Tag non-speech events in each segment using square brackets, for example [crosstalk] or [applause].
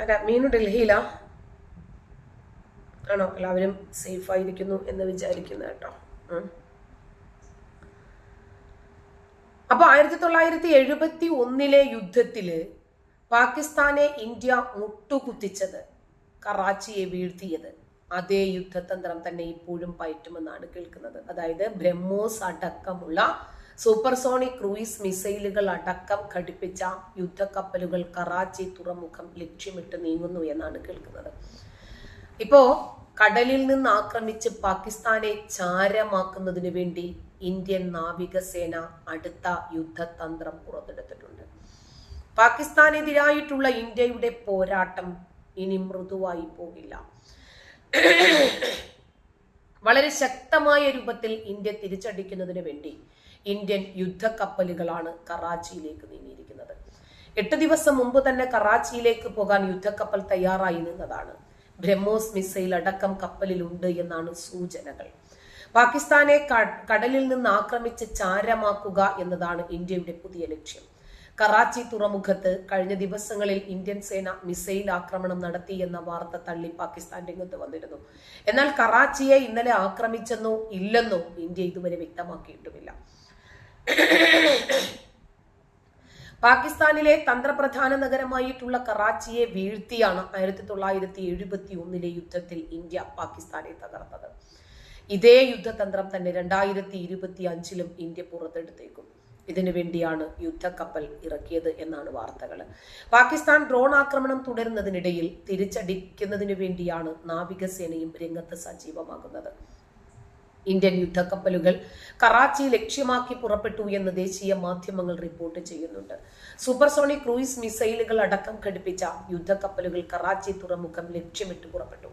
അല്ല മീനു ഡൽഹിയിലാ? ആണോ? എല്ലാവരും സേഫ് ആയിരിക്കുന്നു എന്ന് വിചാരിക്കുന്നു കേട്ടോ. അപ്പോൾ അപ്പൊ ആയിരത്തി തൊള്ളായിരത്തി എഴുപത്തി ഒന്നിലെ യുദ്ധത്തിൽ പാകിസ്ഥാനെ ഇന്ത്യ മുട്ടുകുത്തിച്ചത് കറാച്ചിയെ വീഴ്ത്തിയത്. അതേ യുദ്ധതന്ത്രം തന്നെ ഇപ്പോഴും പയറ്റുമെന്നാണ് കേൾക്കുന്നത്. അതായത് ബ്രഹ്മോസ് അടക്കമുള്ള സൂപ്പർസോണിക് ക്രൂയിസ് മിസൈലുകൾ അടക്കം ഘടിപ്പിച്ച യുദ്ധക്കപ്പലുകൾ കറാച്ചി തുറമുഖം ലക്ഷ്യമിട്ട് നീങ്ങുന്നു എന്നാണ് കേൾക്കുന്നത്. ഇപ്പോ കടലിൽ നിന്ന് ആക്രമിച്ച് പാകിസ്ഥാനെ ചാരമാക്കുന്നതിന് വേണ്ടി ഇന്ത്യൻ നാവികസേന അടുത്ത യുദ്ധതന്ത്രം പുറത്തെടുത്തിട്ടുണ്ട്. പാകിസ്ഥാനെതിരായിട്ടുള്ള ഇന്ത്യയുടെ പോരാട്ടം ഇനി മൃദുവായി പോകില്ല. വളരെ ശക്തമായ രൂപത്തിൽ ഇന്ത്യ തിരിച്ചടിക്കുന്നതിന് വേണ്ടി ഇന്ത്യൻ യുദ്ധക്കപ്പലുകളാണ് കറാച്ചിയിലേക്ക് നീങ്ങിയിരിക്കുന്നത്. എട്ട് ദിവസം മുമ്പ് തന്നെ കറാച്ചിയിലേക്ക് പോകാൻ യുദ്ധക്കപ്പൽ തയ്യാറായി നിന്നതാണ്. ബ്രഹ്മോസ് മിസൈൽ അടക്കം കപ്പലിലുണ്ട് എന്നാണ് സൂചനകൾ. പാകിസ്ഥാനെ കടലിൽ നിന്ന് ആക്രമിച്ച് ചാരമാക്കുക എന്നതാണ് ഇന്ത്യയുടെ പുതിയ ലക്ഷ്യം. കറാച്ചി തുറമുഖത്ത് കഴിഞ്ഞ ദിവസങ്ങളിൽ ഇന്ത്യൻ സേന മിസൈൽ ആക്രമണം നടത്തി എന്ന വാർത്ത തള്ളി പാകിസ്ഥാൻ രംഗത്ത് വന്നിരുന്നു. എന്നാൽ കറാച്ചിയെ ഇന്നലെ ആക്രമിച്ചെന്നോ ഇല്ലെന്നോ ഇന്ത്യ ഇതുവരെ വ്യക്തമാക്കിയിട്ടുമില്ല. പാകിസ്ഥാനിലെ തന്ത്രപ്രധാന നഗരമായിട്ടുള്ള കറാച്ചിയെ വീഴ്ത്തിയാണ് ആയിരത്തി തൊള്ളായിരത്തി എഴുപത്തി ഒന്നിലെ യുദ്ധത്തിൽ ഇന്ത്യ പാകിസ്ഥാനെ തകർത്തത്. ഇതേ യുദ്ധതന്ത്രം തന്നെ രണ്ടായിരത്തി ഇരുപത്തി അഞ്ചിലും ഇന്ത്യ പുറത്തെടുത്തേക്കും. ഇതിനു വേണ്ടിയാണ് യുദ്ധക്കപ്പൽ ഇറക്കിയത് എന്നാണ് വാർത്തകൾ. പാകിസ്ഥാൻ ഡ്രോൺ ആക്രമണം തുടരുന്നതിനിടയിൽ തിരിച്ചടിക്കുന്നതിനു വേണ്ടിയാണ് നാവികസേനയും രംഗത്ത് സജീവമാകുന്നത്. ഇന്ത്യൻ യുദ്ധക്കപ്പലുകൾ കറാച്ചി ലക്ഷ്യമാക്കി പുറപ്പെട്ടു എന്ന് ദേശീയ മാധ്യമങ്ങൾ റിപ്പോർട്ട് ചെയ്യുന്നുണ്ട്. സൂപ്പർസോണിക് ക്രൂയിസ് മിസൈലുകൾ അടക്കം ഘടിപ്പിച്ച യുദ്ധക്കപ്പലുകൾ കറാച്ചി തുറമുഖം ലക്ഷ്യമിട്ട് പുറപ്പെട്ടു.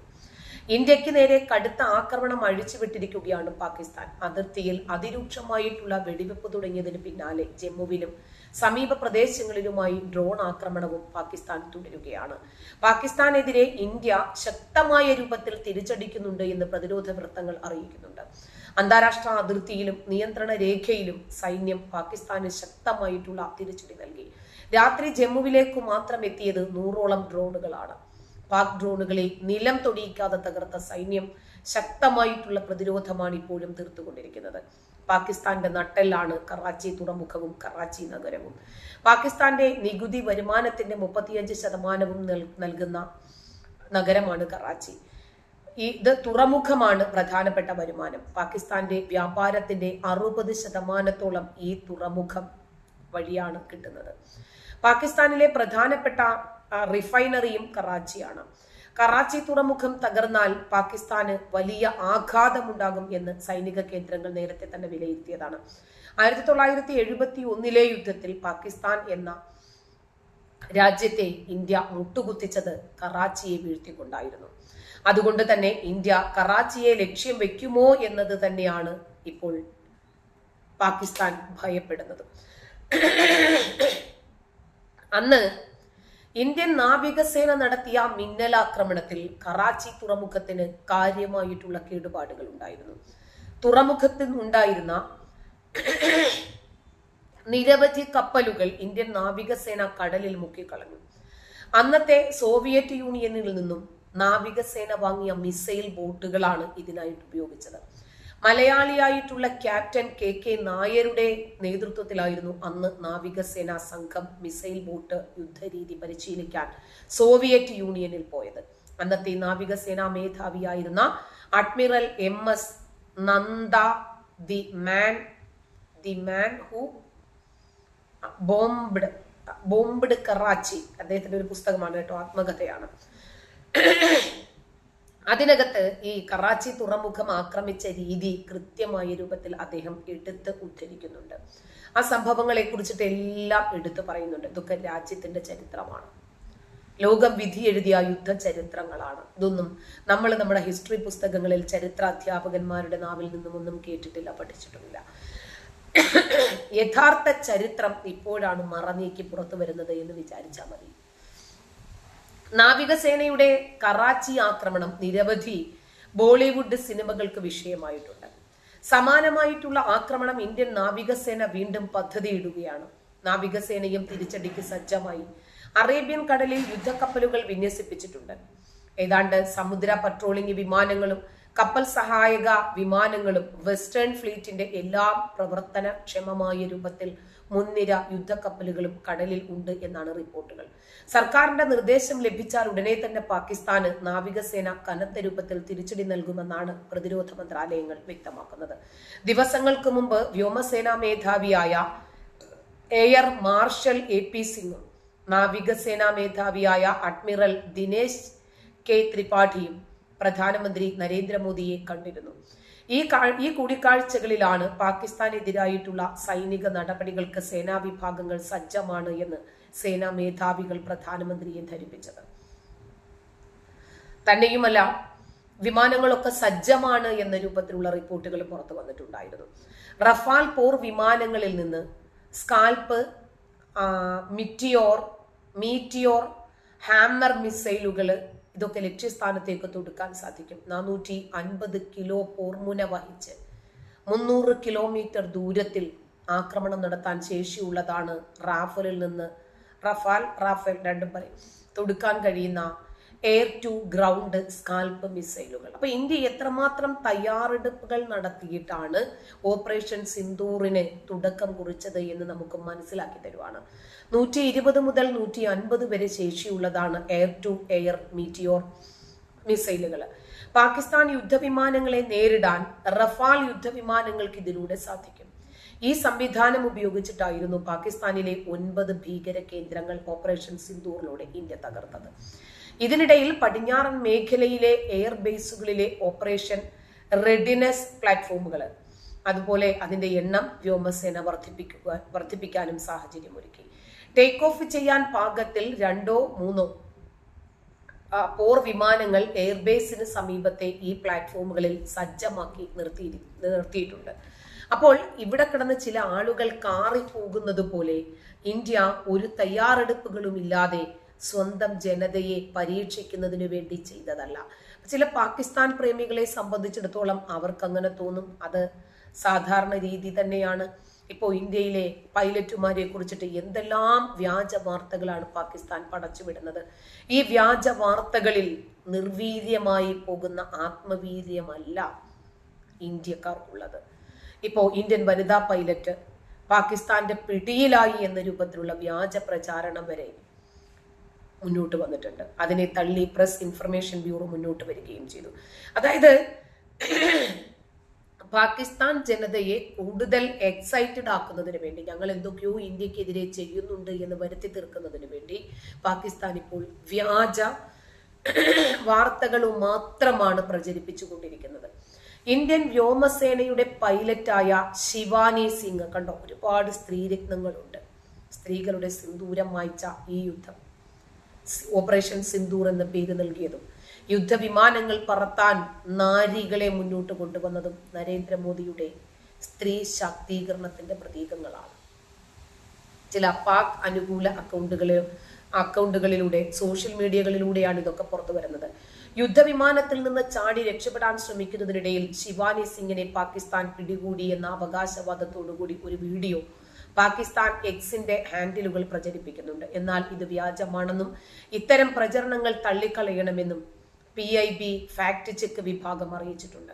ഇന്ത്യയ്ക്ക് നേരെ കടുത്ത ആക്രമണം അഴിച്ചുവിട്ടിരിക്കുകയാണ് പാകിസ്ഥാൻ. അതിർത്തിയിൽ അതിരൂക്ഷമായിട്ടുള്ള വെടിവെപ്പ് തുടങ്ങിയതിന് പിന്നാലെ ജമ്മുവിലും സമീപ പ്രദേശങ്ങളിലുമായി ഡ്രോൺ ആക്രമണവും പാകിസ്ഥാൻ തുടരുകയാണ്. പാകിസ്ഥാനെതിരെ ഇന്ത്യ ശക്തമായ രൂപത്തിൽ തിരിച്ചടിക്കുന്നുണ്ട് എന്ന് പ്രതിരോധ വൃത്തങ്ങൾ അറിയിക്കുന്നുണ്ട്. അന്താരാഷ്ട്ര അതിർത്തിയിലും നിയന്ത്രണ രേഖയിലും സൈന്യം പാകിസ്ഥാന് ശക്തമായിട്ടുള്ള തിരിച്ചടി നൽകി. രാത്രി ജമ്മുവിലേക്ക് മാത്രം എത്തിയത് നൂറോളം ഡ്രോണുകളാണ്. പാക് ഡ്രോണുകളെ നിലം തൊടിയിക്കാതെ തകർത്ത സൈന്യം ശക്തമായിട്ടുള്ള പ്രതിരോധമാണ് ഇപ്പോഴും തീർത്തുകൊണ്ടിരിക്കുന്നത്. പാകിസ്ഥാന്റെ നട്ടെല്ലാണ് കറാച്ചി തുറമുഖവും കറാച്ചി നഗരവും. പാകിസ്ഥാന്റെ നികുതി വരുമാനത്തിന്റെ മുപ്പത്തിയഞ്ച് ശതമാനവും നൽകുന്ന നഗരമാണ് കറാച്ചി. ഇത് തുറമുഖമാണ് പ്രധാനപ്പെട്ട വരുമാനം. പാകിസ്ഥാന്റെ വ്യാപാരത്തിന്റെ അറുപത് ശതമാനത്തോളം ഈ തുറമുഖം വഴിയാണ് കിട്ടുന്നത്. പാകിസ്ഥാനിലെ പ്രധാനപ്പെട്ട റിഫൈനറിയും കറാച്ചിയാണ്. കറാച്ചി തുറമുഖം തകർന്നാൽ പാകിസ്ഥാന് വലിയ ആഘാതമുണ്ടാകും എന്ന് സൈനിക കേന്ദ്രങ്ങൾ നേരത്തെ തന്നെ വിലയിരുത്തിയതാണ്. ആയിരത്തി തൊള്ളായിരത്തി എഴുപത്തി ഒന്നിലെ യുദ്ധത്തിൽ പാകിസ്ഥാൻ എന്ന രാജ്യത്തെ ഇന്ത്യ മുട്ടുകുത്തിച്ചത് കറാച്ചിയെ വീഴ്ത്തിക്കൊണ്ടായിരുന്നു. അതുകൊണ്ട് തന്നെ ഇന്ത്യ കറാച്ചിയെ ലക്ഷ്യം വെക്കുമോ എന്നത് തന്നെയാണ് ഇപ്പോൾ പാകിസ്ഥാൻ ഭയപ്പെടുന്നത്. അന്ന് ഇന്ത്യൻ നാവികസേന നടത്തിയ മിന്നലാക്രമണത്തിൽ കറാച്ചി തുറമുഖത്തിന് കാര്യമായിട്ടുള്ള കേടുപാടുകൾ ഉണ്ടായിരുന്നു. തുറമുഖത്തിൽ ഉണ്ടായിരുന്ന നിരവധി കപ്പലുകൾ ഇന്ത്യൻ നാവികസേന കടലിൽ മുക്കിക്കളഞ്ഞു അന്നത്തെ സോവിയറ്റ് യൂണിയനിൽ നിന്നും നാവികസേന വാങ്ങിയ മിസൈൽ ബോട്ടുകളാണ് ഇതിനായിട്ട് ഉപയോഗിച്ചത്. മലയാളിയായിട്ടുള്ള ക്യാപ്റ്റൻ കെ കെ നായരുടെ നേതൃത്വത്തിലായിരുന്നു അന്ന് നാവികസേന സംഘം മിസൈൽ ബോട്ട് യുദ്ധരീതി പരിശീലിക്കാൻ സോവിയറ്റ് യൂണിയനിൽ പോയത്. അന്നത്തെ നാവികസേനാ മേധാവിയായിരുന്ന admiral M S Nanda the man the man who bombed bombed Karachi അദ്ദേഹത്തിന്റെ ഒരു പുസ്തകമാണ് കേട്ടോ ആത്മകഥയാണ്. അതിനകത്ത് ഈ കറാച്ചി തുറമുഖം ആക്രമിച്ച രീതി കൃത്യമായ രൂപത്തിൽ അദ്ദേഹം എടുത്ത് ഉദ്ധരിക്കുന്നുണ്ട്. ആ സംഭവങ്ങളെ കുറിച്ചിട്ട് എല്ലാം എടുത്തു പറയുന്നുണ്ട്. ഇതൊക്കെ രാജ്യത്തിന്റെ ചരിത്രമാണ്. ലോകം വിധി എഴുതിയ യുദ്ധ ചരിത്രങ്ങളാണ് ഇതൊന്നും നമ്മൾ നമ്മുടെ ഹിസ്റ്ററി പുസ്തകങ്ങളിൽ ചരിത്ര അധ്യാപകന്മാരുടെ നാവിൽ നിന്നും ഒന്നും കേട്ടിട്ടില്ല പഠിച്ചിട്ടുമില്ല. യഥാർത്ഥ ചരിത്രം ഇപ്പോഴാണ് മറനീക്കി പുറത്തു വരുന്നത് എന്ന് വിചാരിച്ചാൽ മതി. നാവികസേനയുടെ കറാച്ചി ആക്രമണം നിരവധി ബോളിവുഡ് സിനിമകൾക്ക് വിഷയമായിട്ടുണ്ട്. സമാനമായിട്ടുള്ള ആക്രമണം ഇന്ത്യൻ നാവികസേന വീണ്ടും പദ്ധതിയിടുകയാണ്. നാവികസേനയും തിരിച്ചടിക്ക് സജ്ജമായി അറേബ്യൻ കടലിൽ യുദ്ധക്കപ്പലുകൾ വിന്യസിപ്പിച്ചിട്ടുണ്ട്. ഏതാണ്ട് സമുദ്ര പട്രോളിംഗ് വിമാനങ്ങളും കപ്പൽ സഹായക വിമാനങ്ങളും വെസ്റ്റേൺ ഫ്ലീറ്റിന്റെ എല്ലാ പ്രവർത്തന ക്ഷമമായ രൂപത്തിൽ മുൻനിര യുദ്ധക്കപ്പലുകളും കടലിൽ ഉണ്ട് എന്നാണ് റിപ്പോർട്ടുകൾ. സർക്കാരിന്റെ നിർദ്ദേശം ലഭിച്ചാൽ ഉടനെ തന്നെ പാകിസ്ഥാന് നാവികസേന കനത്ത രൂപത്തിൽ തിരിച്ചടി നൽകുമെന്നാണ് പ്രതിരോധ മന്ത്രാലയങ്ങൾ വ്യക്തമാക്കുന്നത്. ദിവസങ്ങൾക്ക് മുമ്പ് വ്യോമസേനാ മേധാവിയായ എയർ മാർഷൽ എ പി സിംഗും നാവികസേനാ മേധാവിയായ അഡ്മിറൽ ദിനേശ് കെ ത്രിപാഠിയും പ്രധാനമന്ത്രി നരേന്ദ്രമോദിയെ കണ്ടിരുന്നു. ഈ ഈ കൂടിക്കാഴ്ചകളിലാണ് പാകിസ്ഥാനെതിരായിട്ടുള്ള സൈനിക നടപടികൾക്ക് സേനാ വിഭാഗങ്ങൾ സജ്ജമാണ് എന്ന് സേനാ മേധാവികൾ പ്രധാനമന്ത്രിയെ ധരിപ്പിച്ചത്. തന്നെയുമല്ല വിമാനങ്ങളൊക്കെ സജ്ജമാണ് എന്ന രൂപത്തിലുള്ള റിപ്പോർട്ടുകൾ പുറത്തു വന്നിട്ടുണ്ടായിരുന്നു. റഫാൽ പോർ വിമാനങ്ങളിൽ നിന്ന് സ്കാൽപ്പ് മിറ്റിയോർ മീറ്റിയോർ ഹാമർ മിസൈലുകൾ ഇതൊക്കെ ലക്ഷ്യസ്ഥാനത്തേക്ക് തൊടുക്കാൻ സാധിക്കും. നാനൂറ്റി അൻപത് കിലോ പോർമുന വഹിച്ച് മുന്നൂറ് കിലോമീറ്റർ ദൂരത്തിൽ ആക്രമണം നടത്താൻ ശേഷിയുള്ളതാണ് റാഫലിൽ നിന്ന് റഫാൽ റാഫേൽ രണ്ടും പറയും. തൊടുക്കാൻ കഴിയുന്ന എയർ ടു ഗ്രൗണ്ട് സ്കാൽപ്പ് മിസൈലുകൾ അപ്പൊ ഇന്ത്യ എത്രമാത്രം തയ്യാറെടുപ്പുകൾ നടത്തിയിട്ടാണ് ഓപ്പറേഷൻ സിന്ദൂറിന് തുടക്കം കുറിച്ചത് എന്ന് നമുക്ക് മനസ്സിലാക്കി തരുവാണ്. നൂറ്റി ഇരുപത് മുതൽ നൂറ്റി അൻപത് വരെ ശേഷിയുള്ളതാണ് എയർ ടു എയർ മീറ്റിയോർ മിസൈലുകൾ പാകിസ്ഥാൻ യുദ്ധവിമാനങ്ങളെ നേരിടാൻ റഫാൽ യുദ്ധവിമാനങ്ങൾക്ക് ഇതിലൂടെ സാധിക്കും. ഈ സംവിധാനം ഉപയോഗിച്ചിട്ടായിരുന്നു പാകിസ്ഥാനിലെ ഒൻപത് ഭീകര കേന്ദ്രങ്ങൾ ഓപ്പറേഷൻ സിന്ദൂറിലൂടെ ഇന്ത്യ തകർത്തത്. ഇതിനിടയിൽ പടിഞ്ഞാറൻ മേഖലയിലെ എയർ ബേസുകളിലെ ഓപ്പറേഷൻ റെഡിനെസ് പ്ലാറ്റ്ഫോമുകൾ അതുപോലെ അതിന്റെ എണ്ണം വ്യോമസേന വർദ്ധിപ്പിക്കുക വർദ്ധിപ്പിക്കാനും സാഹചര്യമൊരുക്കി. ടേക്ക് ഓഫ് ചെയ്യാൻ പാകത്തിൽ രണ്ടോ മൂന്നോ പോർ വിമാനങ്ങൾ എയർബേസിന് സമീപത്തെ ഈ പ്ലാറ്റ്ഫോമുകളിൽ സജ്ജമാക്കി നിർത്തി നിർത്തിയിട്ടുണ്ട്. അപ്പോൾ ഇവിടെ കിടന്ന് ചില ആളുകൾ കാറി പോകുന്നത് പോലെ ഇന്ത്യ ഒരു തയ്യാറെടുപ്പുകളും ഇല്ലാതെ സ്വന്തം ജനതയെ പരീക്ഷിക്കുന്നതിന് വേണ്ടി ചെയ്തതല്ല. ചില പാകിസ്ഥാൻ പ്രേമികളെ സംബന്ധിച്ചിടത്തോളം അവർക്ക് അങ്ങനെ തോന്നും. അത് സാധാരണ രീതി തന്നെയാണ്. ഇപ്പോൾ ഇന്ത്യയിലെ പൈലറ്റുമാരെ കുറിച്ചിട്ട് എന്തെല്ലാം വ്യാജ വാർത്തകളാണ് പാകിസ്ഥാൻ പടച്ചുവിടുന്നത്. ഈ വ്യാജ വാർത്തകളിൽ നിർവീര്യമായി പോകുന്ന ആത്മവീര്യമല്ല ഇന്ത്യക്കാർ ഉള്ളത്. ഇപ്പോൾ ഇന്ത്യൻ വനിതാ പൈലറ്റ് പാകിസ്ഥാന്റെ പിടിയിലായി എന്ന രൂപത്തിലുള്ള വ്യാജ പ്രചാരണം വരെ മുന്നോട്ട് വന്നിട്ടുണ്ട്. അതിനെ തള്ളി പ്രസ് ഇൻഫർമേഷൻ ബ്യൂറോ മുന്നോട്ട് വരികയും ചെയ്തു. അതായത് പാകിസ്ഥാൻ ജനതയെ കൂടുതൽ എക്സൈറ്റഡ് ആക്കുന്നതിന് വേണ്ടി ഞങ്ങൾ എന്തൊക്കെയോ ഇന്ത്യക്കെതിരെ ചെയ്യുന്നുണ്ട് എന്ന് വരുത്തി തീർക്കുന്നതിന് വേണ്ടി പാകിസ്ഥാൻ ഇപ്പോൾ വ്യാജ വാർത്തകളും മാത്രമാണ് പ്രചരിപ്പിച്ചുകൊണ്ടിരിക്കുന്നത് ഇന്ത്യൻ വ്യോമസേനയുടെ പൈലറ്റായ ശിവാനി സിംഗ് കണ്ടോ ഒരുപാട് സ്ത്രീരത്നങ്ങളുണ്ട്. സ്ത്രീകളുടെ സിന്ദൂരം വായിച്ച ഈ യുദ്ധം. ഓപ്പറേഷൻ സിന്ദൂർ എന്ന പേര് നൽകിയതും യുദ്ധവിമാനങ്ങൾ പറത്താൻ നാരികളെ മുന്നോട്ട് കൊണ്ടുവന്നതും നരേന്ദ്രമോദിയുടെ സ്ത്രീ ശാക്തീകരണത്തിന്റെ പ്രതീകങ്ങളാണ്. ചില പാക് അനുകൂല അക്കൗണ്ടുകളെ അക്കൗണ്ടുകളിലൂടെ സോഷ്യൽ മീഡിയകളിലൂടെയാണ് ഇതൊക്കെ പുറത്തു വരുന്നത്. യുദ്ധവിമാനത്തിൽ നിന്ന് ചാടി രക്ഷപ്പെടാൻ ശ്രമിക്കുന്നതിനിടയിൽ ശിവാനി സിംഗിനെ പാകിസ്ഥാൻ പിടികൂടി എന്ന അവകാശവാദത്തോടുകൂടി ഒരു വീഡിയോ പാകിസ്ഥാൻ എക്സിന്റെ ഹാൻഡിലുകൾ പ്രചരിപ്പിക്കുന്നുണ്ട്. എന്നാൽ ഇത് വ്യാജമാണെന്നും ഇത്തരം പ്രചരണങ്ങൾ തള്ളിക്കളയണമെന്നും P I B fact check വിഭാഗം അറിയിച്ചിട്ടുണ്ട്.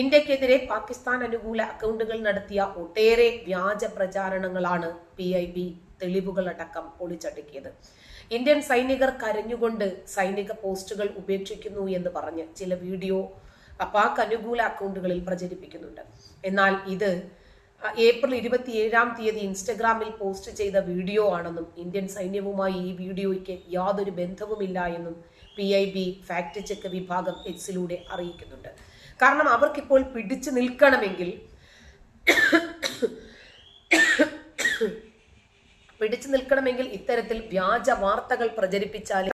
ഇന്ത്യക്കെതിരെ പാകിസ്ഥാൻ അനുകൂല അക്കൗണ്ടുകൾ നടത്തിയ ഒട്ടേറെ വ്യാജ പ്രചാരണങ്ങളാണ് പി ഐ ബി തെളിവുകളടക്കം പൊളിച്ചടുക്കിയത് ഇന്ത്യൻ സൈനികർ കരഞ്ഞുകൊണ്ട് സൈനിക പോസ്റ്റുകൾ ഉപേക്ഷിക്കുന്നു എന്ന് പറഞ്ഞ് ചില വീഡിയോ പാക് അനുകൂല അക്കൗണ്ടുകളിൽ പ്രചരിപ്പിക്കുന്നുണ്ട്. എന്നാൽ ഇത് ഏപ്രിൽ ഇരുപത്തിയേഴാം തീയതി ഇൻസ്റ്റഗ്രാമിൽ പോസ്റ്റ് ചെയ്ത വീഡിയോ ആണെന്നും ഇന്ത്യൻ സൈന്യവുമായി ഈ വീഡിയോയ്ക്ക് യാതൊരു ബന്ധവുമില്ല എന്നും P I B fact check വിഭാഗം എക്സിലൂടെ അറിയിക്കുന്നുണ്ട്. കാരണം അവർക്കിപ്പോൾ പിടിച്ചു നിൽക്കണമെങ്കിൽ [coughs] പിടിച്ചു നിൽക്കണമെങ്കിൽ ഇത്തരത്തിൽ വ്യാജ വാർത്തകൾ പ്രചരിപ്പിച്ചാൽ